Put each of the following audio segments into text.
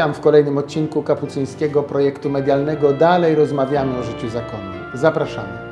Witam w kolejnym odcinku kapucyńskiego projektu medialnego. Dalej rozmawiamy o życiu zakonnym. Zapraszamy.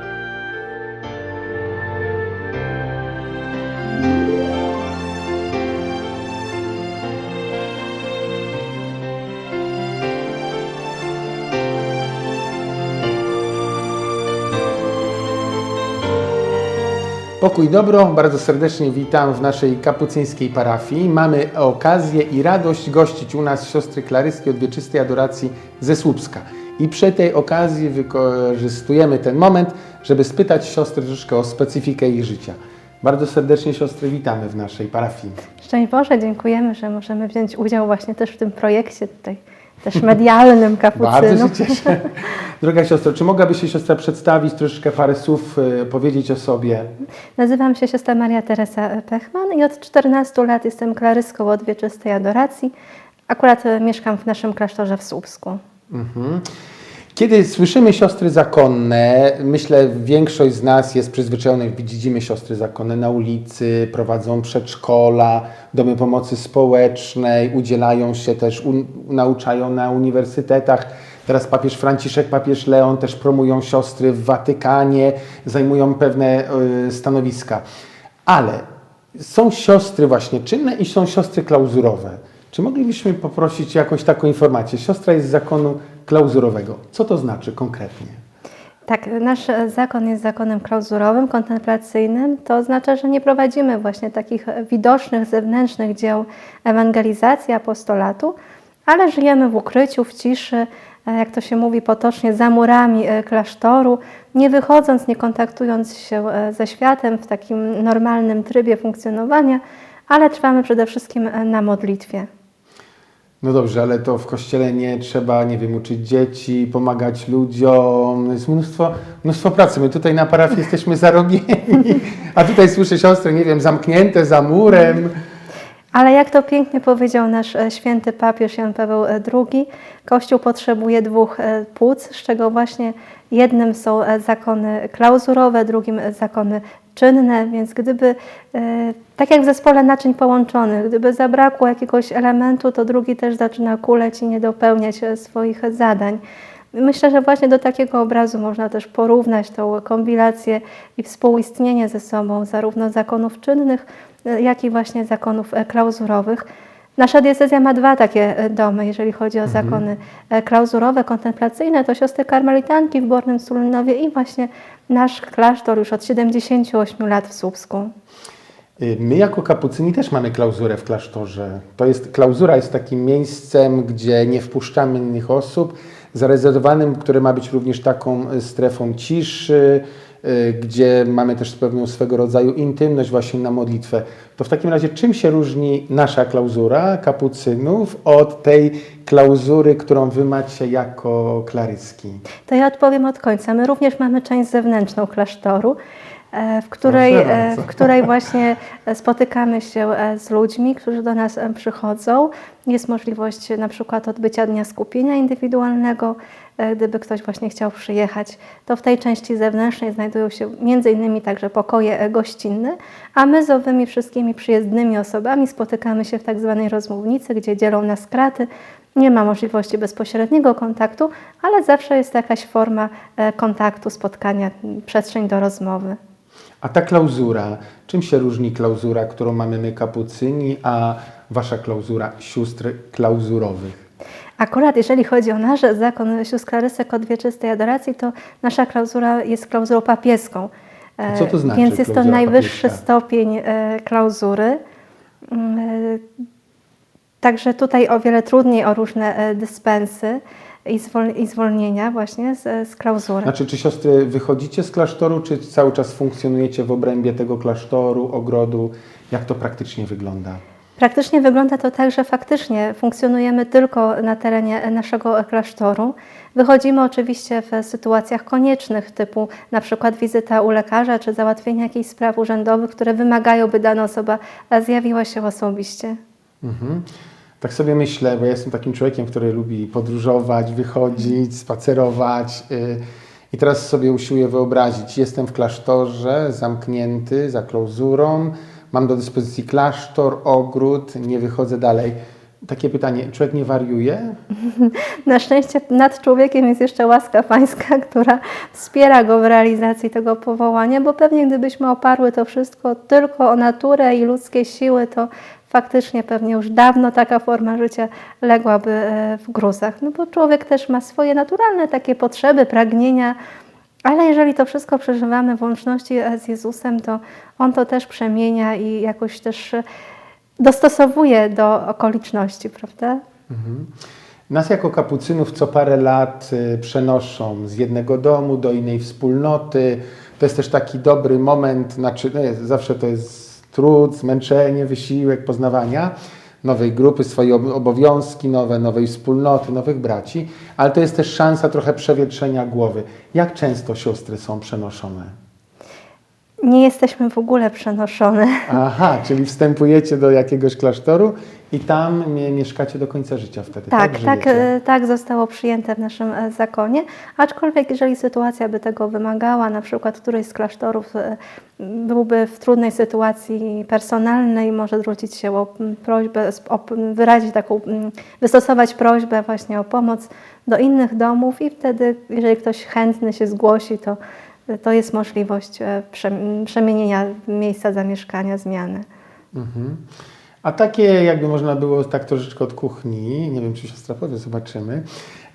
Pokój dobro, bardzo serdecznie witam w naszej kapucyńskiej parafii. Mamy okazję i radość gościć u nas siostry Klaryski od Wieczystej Adoracji ze Słupska. I przy tej okazji wykorzystujemy ten moment, żeby spytać siostry troszkę o specyfikę ich życia. Bardzo serdecznie siostry witamy w naszej parafii. Szczęść Boże, dziękujemy, że możemy wziąć udział właśnie też w tym projekcie tutaj, też medialnym Bardzo kapucynów. się cieszę. Droga siostro, czy mogłaby się siostra przedstawić, troszeczkę parę słów e, powiedzieć o sobie? Nazywam się siostra Maria Teresa Pechman i od 14 lat jestem klaryską od Wieczystej Adoracji. Akurat e, mieszkam w naszym klasztorze w Słupsku. Mhm. Kiedy słyszymy siostry zakonne, myślę, większość z nas jest przyzwyczajonych, widzimy siostry zakonne na ulicy, prowadzą przedszkola, domy pomocy społecznej, udzielają się też, nauczają na uniwersytetach. Teraz papież Franciszek, papież Leon też promują siostry w Watykanie, zajmują pewne y, stanowiska. Ale są siostry właśnie czynne i są siostry klauzurowe. Czy moglibyśmy poprosić jakąś taką informację? Siostra jest z zakonu klauzurowego. Co to znaczy konkretnie? Tak, nasz zakon jest zakonem klauzurowym, kontemplacyjnym. To oznacza, że nie prowadzimy właśnie takich widocznych, zewnętrznych dzieł ewangelizacji, apostolatu, ale żyjemy w ukryciu, w ciszy, e, jak to się mówi potocznie, za murami e, klasztoru, nie wychodząc, nie kontaktując się e, ze światem w takim normalnym trybie funkcjonowania, ale trwamy przede wszystkim na modlitwie. No dobrze, ale to w kościele nie trzeba, nie wiem, uczyć dzieci, pomagać ludziom. Jest mnóstwo, mnóstwo pracy. My tutaj na parafii jesteśmy zarobieni, a tutaj słyszę siostry, nie wiem, zamknięte za murem. Ale jak to pięknie powiedział nasz e, święty papież Jan Paweł e, II, Kościół potrzebuje dwóch e, płuc, z czego właśnie jednym są e, zakony klauzurowe, drugim e, zakony czynne, więc gdyby, e, tak jak w zespole naczyń połączonych, gdyby zabrakło jakiegoś elementu, to drugi też zaczyna kuleć i nie dopełniać swoich zadań. Myślę, że właśnie do takiego obrazu można też porównać tą kombinację i współistnienie ze sobą zarówno zakonów czynnych, e, jak i właśnie zakonów e, klauzurowych. Nasza diecezja ma dwa takie e, domy, jeżeli chodzi o zakony e, klauzurowe, kontemplacyjne, to siostry karmelitanki w Bornym Sulinowie i właśnie nasz klasztor już od 78 lat w Słupsku. Y, My jako kapucyni też mamy klauzurę w klasztorze. To jest, klauzura jest takim miejscem, gdzie nie wpuszczamy innych osób, zarezerwowanym, które ma być również taką y, strefą ciszy, gdzie mamy też pewną swego rodzaju intymność właśnie na modlitwę. To w takim razie czym się różni nasza klauzura kapucynów od tej klauzury, którą wy macie jako klaryski? To ja odpowiem od końca. My również mamy część zewnętrzną klasztoru, e, w której, e, w której właśnie e, spotykamy się z ludźmi, którzy do nas przychodzą. Jest możliwość na przykład odbycia dnia skupienia indywidualnego, gdyby ktoś właśnie chciał przyjechać. To w tej części zewnętrznej znajdują się innymi także pokoje e, gościnne, a my z owymi wszystkimi przyjezdnymi osobami spotykamy się w tak zwanej rozmównicy, gdzie dzielą nas kraty. Nie ma możliwości bezpośredniego kontaktu, ale zawsze jest jakaś forma e, kontaktu, spotkania, przestrzeń do rozmowy. A ta klauzura, czym się różni klauzura, którą mamy my kapucyni, a wasza klauzura sióstr klauzurowych? Akurat jeżeli chodzi o nasz zakon sióstr Klarysek od wieczystej adoracji, to nasza klauzura jest klauzurą papieską. A co to E, znaczy Więc jest to najwyższy papieska? stopień e, klauzury. Mm, e, Także tutaj o wiele trudniej o różne e, dyspensy i zwolnienia właśnie z, z klauzury. Znaczy, czy siostry wychodzicie z klasztoru, czy cały czas funkcjonujecie w obrębie tego klasztoru, ogrodu? Jak to praktycznie wygląda? Praktycznie wygląda to tak, że faktycznie funkcjonujemy tylko na terenie naszego klasztoru. Wychodzimy oczywiście w sytuacjach koniecznych, typu na przykład wizyta u lekarza czy załatwienie jakichś spraw urzędowych, które wymagają, by dana osoba zjawiła się osobiście. Mhm. Tak sobie myślę, bo ja jestem takim człowiekiem, który lubi podróżować, wychodzić, spacerować. y, I teraz sobie usiłuję wyobrazić, jestem w klasztorze, zamknięty za klauzurą, mam do dyspozycji klasztor, ogród, nie wychodzę dalej. Takie pytanie, człowiek nie wariuje? Na szczęście nad człowiekiem jest jeszcze łaska pańska, która wspiera go w realizacji tego powołania, bo pewnie gdybyśmy oparły to wszystko tylko o naturę i ludzkie siły, to faktycznie pewnie już dawno taka forma życia ległaby e, w gruzach. No bo człowiek też ma swoje naturalne takie potrzeby, pragnienia, ale jeżeli to wszystko przeżywamy w łączności e, z Jezusem, to On to też przemienia i jakoś też e, dostosowuje do okoliczności, prawda? Nas jako kapucynów co parę lat y, przenoszą z jednego domu do innej wspólnoty. To jest też taki dobry moment, znaczy no jest, zawsze to jest trud, zmęczenie, wysiłek poznawania nowej grupy, swoje ob- obowiązki nowe, nowej wspólnoty, nowych braci, ale to jest też szansa trochę przewietrzenia głowy. Jak często siostry są przenoszone? Nie jesteśmy w ogóle przenoszone. Aha, czyli wstępujecie do jakiegoś klasztoru i tam mie- mieszkacie do końca życia wtedy, tak? Tak, tak, e, tak zostało przyjęte w naszym e, zakonie. Aczkolwiek, jeżeli sytuacja by tego wymagała, na przykład któryś z klasztorów e, byłby w trudnej sytuacji personalnej, może zwrócić się o prośbę, o, wyrazić taką, wystosować prośbę właśnie o pomoc do innych domów i wtedy, jeżeli ktoś chętny się zgłosi, to, to jest możliwość przem- przemienienia miejsca zamieszkania, zmiany. Mhm. A takie, jakby można było tak troszeczkę od kuchni, nie wiem, czy siostra powie, zobaczymy.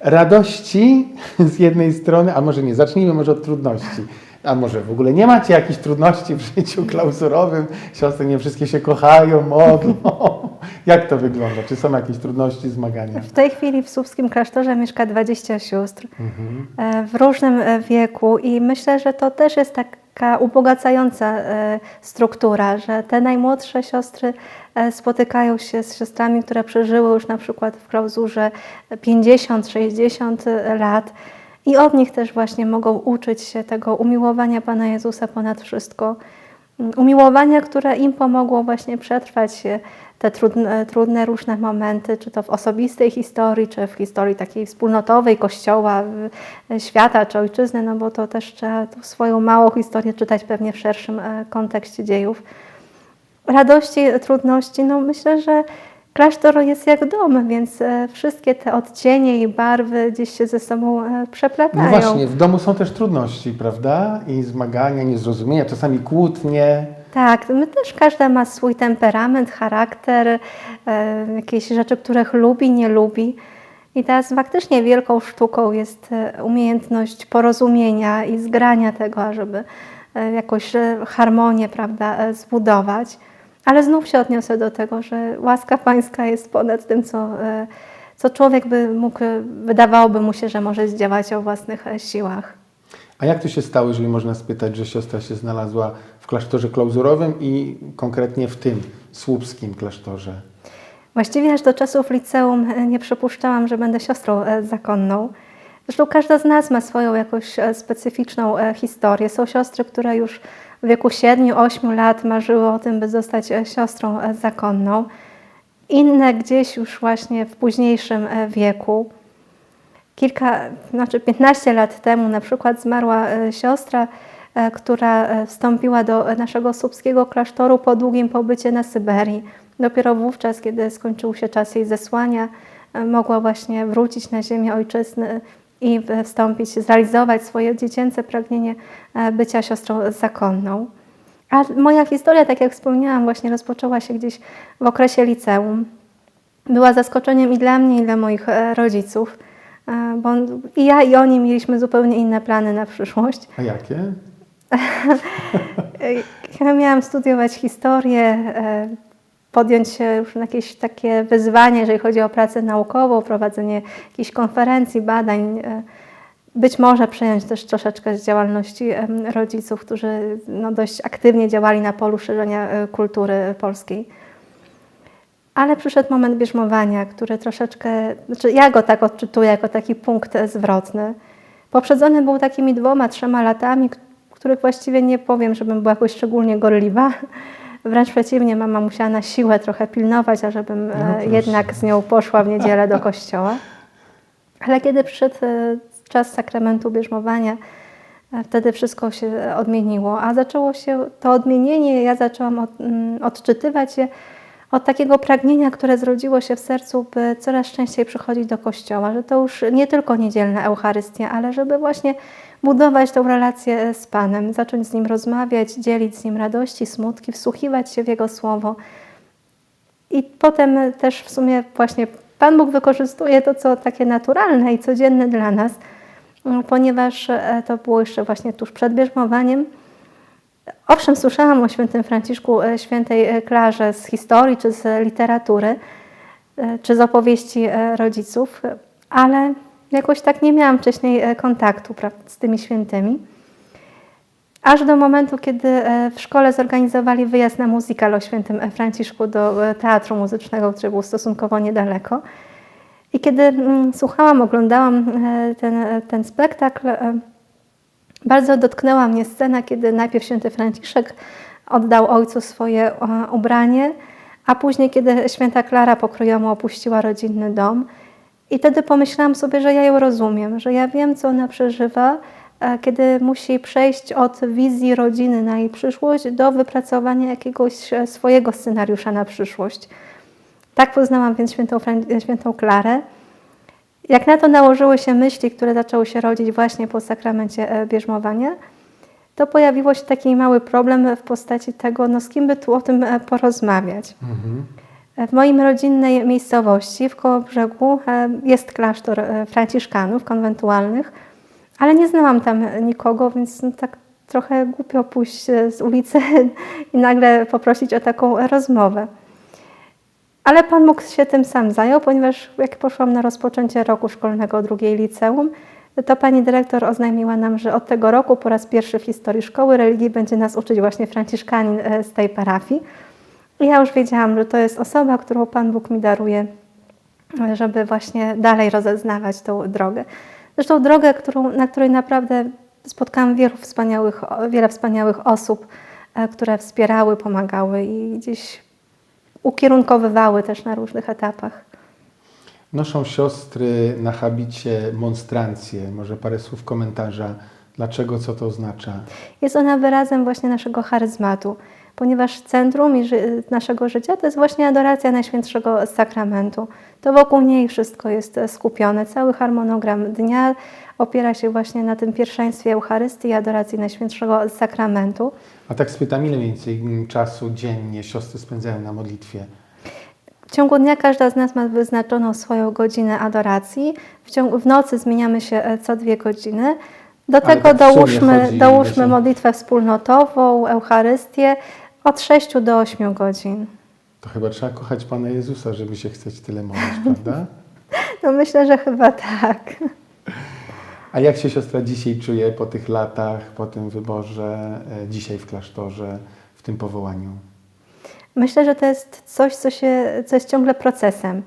Radości z jednej strony, a może nie, zacznijmy może od trudności. A może w ogóle nie macie jakichś trudności w życiu klauzurowym? Siostry nie wszystkie się kochają, modlą. Jak to wygląda? Czy są jakieś trudności, zmagania? W tej chwili w Słupskim klasztorze mieszka 20 sióstr Mhm. e, w różnym e, wieku i myślę, że to też jest taka ubogacająca e, struktura, że te najmłodsze siostry e, spotykają się z siostrami, które przeżyły już na przykład w klauzurze 50-60 lat i od nich też właśnie mogą uczyć się tego umiłowania Pana Jezusa ponad wszystko. Umiłowania, które im pomogło właśnie przetrwać te trudne, trudne różne momenty, czy to w osobistej historii, czy w historii takiej wspólnotowej, kościoła, e, świata, czy ojczyzny, no bo to też trzeba tą swoją małą historię czytać pewnie w szerszym e, kontekście dziejów. Radości, trudności, no myślę, że klasztor jest jak dom, więc e, wszystkie te odcienie i barwy gdzieś się ze sobą e, No przeplatają. właśnie, w domu są też trudności, prawda? I zmagania, niezrozumienia, czasami kłótnie. Tak, my też każda ma swój temperament, charakter, e, jakieś rzeczy, których lubi, nie lubi. I teraz faktycznie wielką sztuką jest umiejętność porozumienia i zgrania tego, ażeby jakąś harmonię prawda, zbudować. Ale znów się odniosę do tego, że łaska Pańska jest ponad tym, co, e, co człowiek by mógł, wydawałoby mu się, że może zdziałać o własnych e, siłach. A jak to się stało, jeżeli można spytać, że siostra się znalazła w klasztorze klauzurowym i konkretnie w tym słupskim klasztorze? Właściwie aż do czasów liceum e, nie przypuszczałam, że będę siostrą zakonną. Zresztą każda z nas ma swoją jakąś specyficzną historię. Są siostry, które już w wieku 7-8 lat marzyły o tym, by zostać e, siostrą e, zakonną. Inne gdzieś już właśnie w późniejszym e, wieku. Kilka, znaczy 15 lat temu na przykład zmarła siostra, która wstąpiła do naszego słupskiego klasztoru po długim pobycie na Syberii. Dopiero wówczas, kiedy skończył się czas jej zesłania, mogła właśnie wrócić na ziemię ojczyzny i wstąpić, zrealizować swoje dziecięce pragnienie e, bycia siostrą zakonną. A moja historia, tak jak wspomniałam, właśnie rozpoczęła się gdzieś w okresie liceum była zaskoczeniem i dla mnie, i dla moich e, rodziców, e, bo i ja, i oni mieliśmy zupełnie inne plany na przyszłość. A jakie? Ja miałam studiować historię, podjąć się już jakieś takie wyzwanie, jeżeli chodzi o pracę naukową, prowadzenie jakichś konferencji, badań. e, Być może przejąć też troszeczkę z działalności rodziców, którzy no, dość aktywnie działali na polu szerzenia e, kultury polskiej. Ale przyszedł moment bierzmowania, który troszeczkę, znaczy ja go tak odczytuję jako taki punkt e, zwrotny. Poprzedzony był takimi dwoma, trzema latami, których właściwie nie powiem, żebym była jakoś szczególnie gorliwa. Wręcz przeciwnie, mama musiała na siłę trochę pilnować, ażebym e, No proszę. jednak z nią poszła w niedzielę do kościoła. Ale kiedy przyszedł e, czas sakramentu bierzmowania, e, wtedy wszystko się odmieniło. A zaczęło się to odmienienie, ja zaczęłam od, mm, odczytywać je od takiego pragnienia, które zrodziło się w sercu, by coraz częściej przychodzić do kościoła, że to już nie tylko niedzielna Eucharystia, ale żeby właśnie budować tą relację z Panem, zacząć z Nim rozmawiać, dzielić z Nim radości, smutki, wsłuchiwać się w Jego Słowo. I potem też w sumie właśnie Pan Bóg wykorzystuje to, co takie naturalne i codzienne dla nas, ponieważ e, to było jeszcze właśnie tuż przed bierzmowaniem. Owszem, słyszałam o świętym Franciszku, e, świętej e, Klarze z historii czy z literatury, e, czy z opowieści rodziców, ale jakoś tak nie miałam wcześniej kontaktu z tymi świętymi. Aż do momentu, kiedy w szkole zorganizowali wyjazd na musical o świętym Franciszku do teatru muzycznego, który był stosunkowo niedaleko. I kiedy mm, słuchałam, oglądałam ten, ten spektakl, bardzo dotknęła mnie scena, kiedy najpierw święty Franciszek oddał ojcu swoje e, ubranie, a później, kiedy święta Klara pokrojomo opuściła rodzinny dom. I wtedy pomyślałam sobie, że ja ją rozumiem, że ja wiem, co ona przeżywa, e, kiedy musi przejść od wizji rodziny na jej przyszłość do wypracowania jakiegoś e, swojego scenariusza na przyszłość. Tak poznałam więc świętą, świętą Klarę. Jak na to nałożyły się myśli, które zaczęły się rodzić właśnie po sakramencie e, bierzmowania, to pojawiło się taki mały problem w postaci tego, no z kim by tu o tym e, porozmawiać. W moim rodzinnej miejscowości w Kołobrzegu e, jest klasztor franciszkanów konwentualnych, ale nie znałam tam nikogo, więc no tak trochę głupio pójść z ulicy i nagle poprosić o taką rozmowę. Ale Pan Bóg się tym sam zajął, ponieważ jak poszłam na rozpoczęcie roku szkolnego drugiej liceum, to pani dyrektor oznajmiła nam, że od tego roku po raz pierwszy w historii szkoły religii będzie nas uczyć właśnie franciszkanin e, z tej parafii. I ja już wiedziałam, że to jest osoba, którą Pan Bóg mi daruje, żeby właśnie dalej rozeznawać tą drogę. Zresztą drogę, którą, na której naprawdę spotkałam wielu wspaniałych, wiele wspaniałych osób, e, które wspierały, pomagały i gdzieś ukierunkowywały też na różnych etapach. Noszą siostry na habicie monstrancję. Może parę słów komentarza. Dlaczego, co to oznacza? Jest ona wyrazem właśnie naszego charyzmatu, ponieważ centrum naszego życia to jest właśnie adoracja Najświętszego Sakramentu. To wokół niej wszystko jest skupione. Cały harmonogram dnia opiera się właśnie na tym pierwszeństwie Eucharystii i adoracji Najświętszego Sakramentu. A tak spytam, ile mniej więcej czasu dziennie siostry spędzają na modlitwie? W ciągu dnia każda z nas ma wyznaczoną swoją godzinę adoracji. W, ciągu, w nocy zmieniamy się e, co dwie godziny. Do Ale tego tak dołóżmy, dołóżmy modlitwę wspólnotową, Eucharystię od 6 do 8 godzin. To chyba trzeba kochać Pana Jezusa, żeby się chcieć tyle modlić, prawda? No myślę, że chyba tak. A jak się siostra dzisiaj czuje po tych latach, po tym wyborze, e, dzisiaj w klasztorze, w tym powołaniu? Myślę, że to jest coś, co, się, co jest ciągle procesem.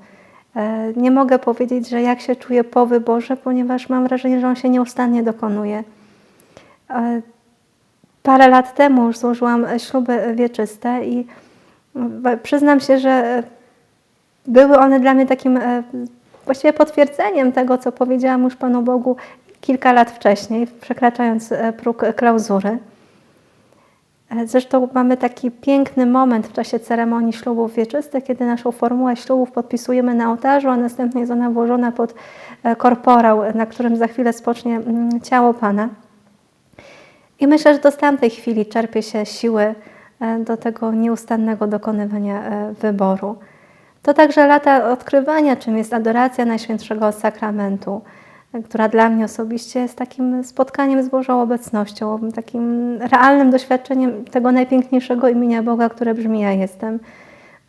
E, Nie mogę powiedzieć, że jak się czuję po wyborze, ponieważ mam wrażenie, że on się nieustannie dokonuje. E, Parę lat temu już złożyłam śluby wieczyste i przyznam się, że były one dla mnie takim właściwie potwierdzeniem tego, co powiedziałam już Panu Bogu kilka lat wcześniej, przekraczając e, próg klauzury. E, Zresztą mamy taki piękny moment w czasie ceremonii ślubów wieczystych, kiedy naszą formułę ślubów podpisujemy na ołtarzu, a następnie jest ona włożona pod e, korporał, na którym za chwilę spocznie mm, ciało Pana. I myślę, że z tamtej chwili czerpie się siły do tego nieustannego dokonywania wyboru. To także lata odkrywania, czym jest adoracja Najświętszego Sakramentu, która dla mnie osobiście jest takim spotkaniem z Bożą obecnością, takim realnym doświadczeniem tego najpiękniejszego imienia Boga, które brzmi ja jestem.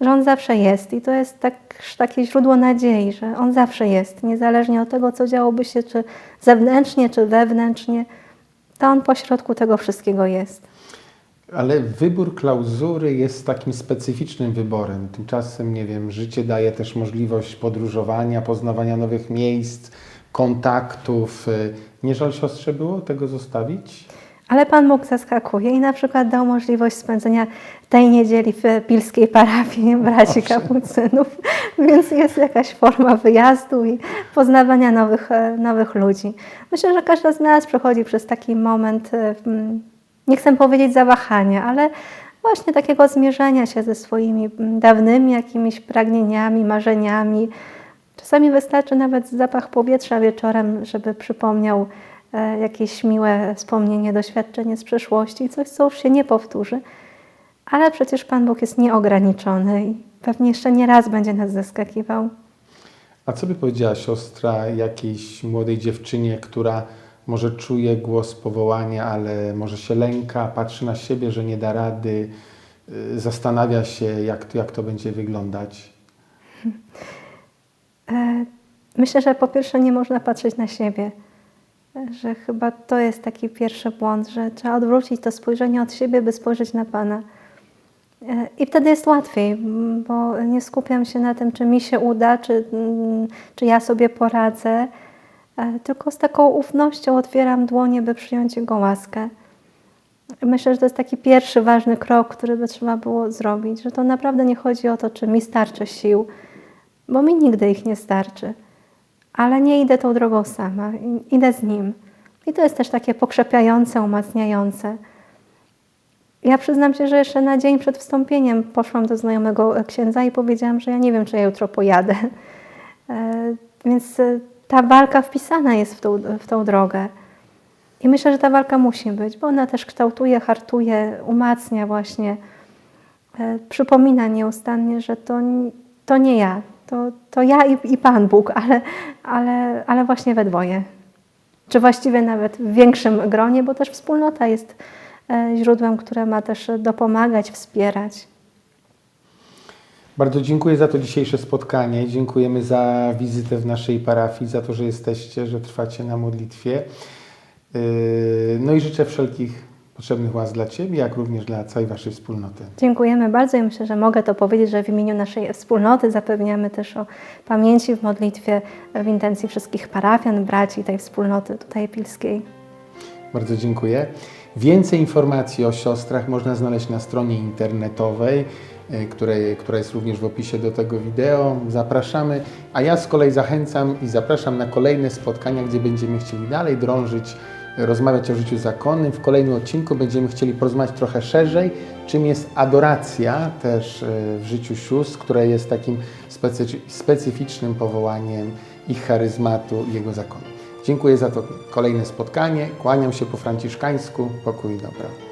Że On zawsze jest i to jest tak, takie źródło nadziei, że On zawsze jest, niezależnie od tego, co działoby się czy zewnętrznie, czy wewnętrznie, to On pośrodku tego wszystkiego jest. Ale wybór klauzury jest takim specyficznym wyborem. Tymczasem, nie wiem, życie daje też możliwość podróżowania, poznawania nowych miejsc, kontaktów. Y, Nie żal siostrze było tego zostawić? Ale Pan Bóg zaskakuje i na przykład dał możliwość spędzenia tej niedzieli w pilskiej parafii braci kapucynów, więc jest jakaś forma wyjazdu i poznawania nowych, e, nowych ludzi. Myślę, że każda z nas przechodzi przez taki moment, e, nie chcę powiedzieć zawahania, ale właśnie takiego zmierzenia się ze swoimi dawnymi jakimiś pragnieniami, marzeniami. Czasami wystarczy nawet zapach powietrza wieczorem, żeby przypomniał e, jakieś miłe wspomnienie, doświadczenie z przeszłości, coś, co już się nie powtórzy. Ale przecież Pan Bóg jest nieograniczony i pewnie jeszcze nie raz będzie nas zaskakiwał. A co by powiedziała siostra jakiejś młodej dziewczynie, która może czuje głos powołania, ale może się lęka, patrzy na siebie, że nie da rady, y, zastanawia się, jak jak to będzie wyglądać? E, Myślę, że po pierwsze nie można patrzeć na siebie, że chyba to jest taki pierwszy błąd, że trzeba odwrócić to spojrzenie od siebie, by spojrzeć na Pana. E, I wtedy jest łatwiej, bo nie skupiam się na tym, czy mi się uda, czy, mm, czy ja sobie poradzę, e, tylko z taką ufnością otwieram dłonie, by przyjąć Jego łaskę. Myślę, że to jest taki pierwszy ważny krok, który by trzeba było zrobić, że to naprawdę nie chodzi o to, czy mi starczy sił, bo mi nigdy ich nie starczy. Ale nie idę tą drogą sama, idę z nim. I to jest też takie pokrzepiające, umacniające. Ja przyznam się, że jeszcze na dzień przed wstąpieniem poszłam do znajomego księdza i powiedziałam, że ja nie wiem, czy ja jutro pojadę. E, Więc e, ta walka wpisana jest w tą, w tą drogę. I myślę, że ta walka musi być, bo ona też kształtuje, hartuje, umacnia właśnie. E, Przypomina nieustannie, że to, to nie ja, to, to ja i, i Pan Bóg, ale, ale, ale właśnie we dwoje. Czy właściwie nawet w większym gronie, bo też wspólnota jest e, źródłem, które ma też dopomagać, wspierać. Bardzo dziękuję za to dzisiejsze spotkanie. Dziękujemy za wizytę w naszej parafii, za to, że jesteście, że trwacie na modlitwie. Yy, No i życzę wszelkich potrzebnych łask dla Ciebie, jak również dla całej Waszej wspólnoty. Dziękujemy bardzo i myślę, że mogę to powiedzieć, że w imieniu naszej wspólnoty zapewniamy też o pamięci w modlitwie w intencji wszystkich parafian, braci tej wspólnoty tutaj pilskiej. Bardzo dziękuję. Więcej informacji o siostrach można znaleźć na stronie internetowej, e, której, która jest również w opisie do tego wideo. Zapraszamy, a ja z kolei zachęcam i zapraszam na kolejne spotkania, gdzie będziemy chcieli dalej drążyć, rozmawiać o życiu zakonnym. W kolejnym odcinku będziemy chcieli porozmawiać trochę szerzej, czym jest adoracja też e, w życiu sióstr, które jest takim specy- specyficznym powołaniem ich charyzmatu i jego zakonu. Dziękuję za to kolejne spotkanie. Kłaniam się po franciszkańsku. Pokój i dobra.